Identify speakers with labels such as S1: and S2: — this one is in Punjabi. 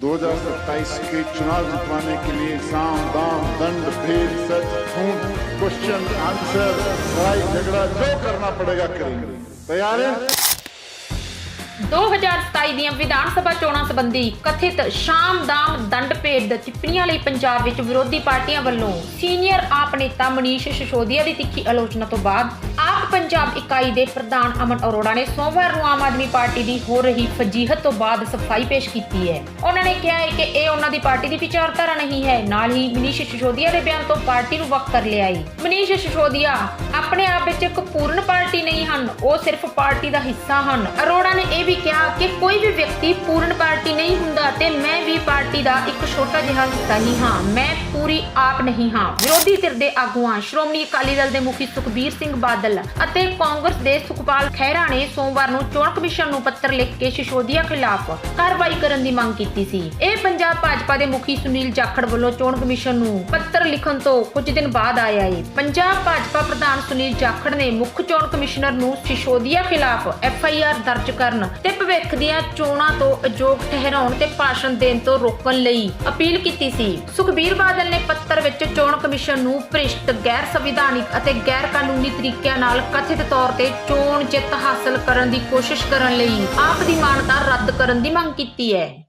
S1: 2027 के चुनाव जितवाने के लिए साम दाम दंड भेद सच झूठ क्वेश्चन आंसर लड़ाई झगड़ा जो करना पड़ेगा करेंगे तैयार है
S2: 2027 ਦੀਆਂ ਵਿਧਾਨ ਸਭਾ ਚੋਣਾਂ ਸੰਬੰਧੀ ਕਥਿਤ ਸ਼ਾਮ-ਦਾਮ ਦੰਡ ਭੇਦ ਟਿੱਪਣੀਆਂ ਲਈ ਪੰਜਾਬ ਵਿੱਚ ਵਿਰੋਧੀ ਪਾਰਟੀਆਂ ਵੱਲੋਂ ਸੀਨੀਅਰ ਆਪ ਨੇਤਾ ਮਨੀਸ਼ ਸਿਸੋਦੀਆ ਦੀ ਤਿੱਖੀ ਆਲੋਚਨਾ ਤੋਂ ਬਾਅਦ ਆਪ ਪੰਜਾਬ ਇਕਾਈ ਦੇ ਪ੍ਰਧਾਨ ਅਮਨ ਅਰੋੜਾ ਨੇ ਸੋਮਵਾਰ ਨੂੰ ਆਮ ਆਦਮੀ ਪਾਰਟੀ ਦੀ ਹੋ ਰਹੀ ਫਜੀਹਤ ਤੋਂ ਬਾਅਦ ਸਫ਼ਾਈ ਪੇਸ਼ ਕੀਤੀ ਹੈ। ਉਹਨਾਂ ਨੇ ਕਿਹਾ ਹੈ ਕਿ ਇਹ ਉਹਨਾਂ ਦੀ ਪਾਰਟੀ ਦੀ ਵਿਚਾਰਧਾਰਾ ਨਹੀਂ ਹੈ। ਨਾਲ ਹੀ ਮਨੀਸ਼ ਸਿਸੋਦੀਆ ਦੇ ਬਿਆਨ ਤੋਂ ਪਾਰਟੀ ਨੂੰ ਵੱਖ ਕਰ ਲਿਆ ਹੈ। ਮਨੀਸ਼ ਸਿਸੋਦੀਆ, ਆਪਣੇ ਆਪ ਵਿੱਚ ਇੱਕ ਪੂਰਨ ਪਾਰਟੀ ਨਹੀਂ ਹਨ, ਉਹ ਸਿਰਫ ਪਾਰਟੀ ਦਾ ਹਿੱਸਾ ਹਨ। ਅਰੋੜਾ ਨੇ ਇਹ ਵੀ ਕਿਹਾ ਕਿ ਕੋਈ ਵੀ ਵਿਅਕਤੀ ਪੂਰਨ ਪਾਰਟੀ ਨਹੀਂ ਤੇ ਮੈਂ ਵੀ ਪਾਰਟੀ ਦਾ ਇੱਕ ਛੋਟਾ ਜਿਹਾ ਹਿੱਸਾ ਹੀ ਹਾਂ। ਮੈਂ ਪੂਰੀ ਆਪ ਨਹੀਂ ਹਾਂ। ਵਿਰੋਧੀ ਧਿਰ ਦੇ ਆਗੂਆਂ, ਸ਼੍ਰੋਮਣੀ ਅਕਾਲੀ ਦਲ ਦੇ ਮੁਖੀ ਸੁਖਬੀਰ ਸਿੰਘ ਬਾਦਲ ਅਤੇ ਕਾਂਗਰਸ ਦੇ ਸੁਖਪਾਲ ਖਹਿਰਾ ਨੇ ਸੋਮਵਾਰ ਨੂੰ ਚੋਣ ਕਮਿਸ਼ਨ ਨੂੰ ਪੱਤਰ ਲਿਖ ਕੇ ਸ਼ਿਸ਼ੋਦੀਆ ਖਿਲਾਫ ਕਾਰਵਾਈ ਕਰਨ ਦੀ ਮੰਗ ਕੀਤੀ ਸੀ। ਇਹ ਪੰਜਾਬ ਭਾਜਪਾ ਦੇ ਮੁਖੀ ਸੁਨੀਲ ਜਾਖੜ ਵੱਲੋਂ ਚੋਣ ਕਮਿਸ਼ਨ ਨੂੰ ਪੱਤਰ ਲਿਖਣ ਤੋਂ ਕੁਝ ਦਿਨ ਬਾਅਦ ਆਇਆ ਹੈ ਪੰਜਾਬ ਭਾਜਪਾ ਪ੍ਰਧਾਨ ਸੁਨੀਲ ਜਾਖੜ ਨੇ ਮੁੱਖ ਚੋਣ ਕਮਿਸ਼ਨਰ ਨੂੰ ਸ਼ਿਸ਼ੋਦੀਆ ਖਿਲਾਫ ਐਫ ਆਈ ਆਰ ਦਰਜ ਕਰਨ ਤੇ ਭਵਿੱਖ ਦੀਆਂ ਚੋਣਾਂ ਤੋਂ ਅਯੋਗ ਠਹਿਰਾਉਣ ਤੇ ਭਾਸ਼ਣ ਦੇਣ ਤੋਂ ਰੋਕਣ ਲਈ ਅਪੀਲ ਕੀਤੀ ਸੀ। ਸੁਖਬੀਰ ਬਾਦਲ ਨੇ ਪੱਤਰ ਵਿੱਚ ਚੋਣ ਕਮਿਸ਼ਨ ਨੂੰ ਭ੍ਰਿਸ਼ਟ ਗੈਰ ਸੰਵਿਧਾਨਿਕ ਅਤੇ ਗੈਰ ਕਾਨੂੰਨੀ ਤਰੀਕਿਆਂ ਨਾਲ ਕਥਿਤ ਤੌਰ ਤੇ ਚੋਣ ਜਿੱਤ ਹਾਸਲ ਕਰਨ ਦੀ ਕੋਸ਼ਿਸ਼ ਕਰਨ ਲਈ ਆਪ ਦੀ ਮਾਨਤਾ ਰੱਦ ਕਰਨ ਦੀ ਮੰਗ ਕੀਤੀ ਹੈ।